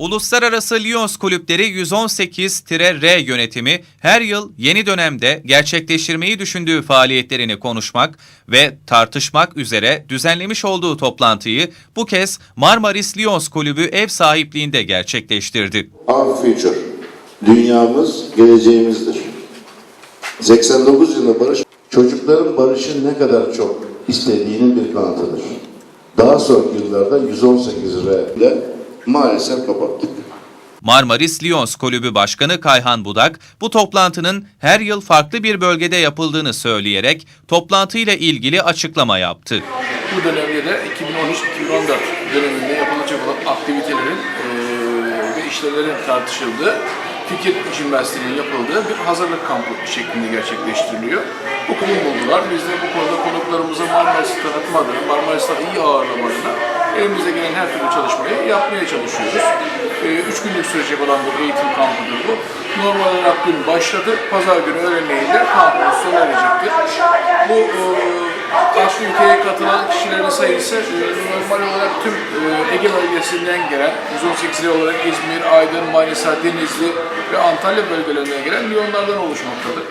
Uluslararası Lions Kulüpleri 118-R yönetimi her yıl yeni dönemde gerçekleştirmeyi düşündüğü faaliyetlerini konuşmak ve tartışmak üzere düzenlemiş olduğu toplantıyı bu kez Marmaris Lions Kulübü ev sahipliğinde gerçekleştirdi. Our future. Dünyamız geleceğimizdir. 89 yılında barış, çocukların barışı ne kadar çok istediğinin bir kanıtıdır. Daha sonraki yıllarda 118 R ile maalesef kapattık. Marmaris Lions Kulübü Başkanı Kayhan Budak bu toplantının her yıl farklı bir bölgede yapıldığını söyleyerek toplantıyla ilgili açıklama yaptı. Bu dönemde de 2013-2014 döneminde yapılacak olan aktivitelerin eee, ve işlevlerin tartışıldığı, fikir jimnastiğinin yapıldığı bir hazırlık kampı şeklinde gerçekleştiriliyor. Konu buldular. Biz de bu konuda konuklarımıza Marmaris'i tanıtma adına, Marmaris'ten iyi ağırlama adına elimize gelen her türlü çalışmayı yapmaya çalışıyoruz. Eee, üç günlük sürecek olan bir eğitim kampıdır bu. Normal olarak dün başladı. Pazar günü öğlenleyin de kampımız sona erecektir. Bu eee, Aslında ülkeye katılan kişilerin sayısı e, normal olarak tüm e, Ege bölgesinden gelen 118 il olarak İzmir, Aydın, Manisa, Denizli ve Antalya bölgelerinden gelen milyonlardan oluşmaktadır.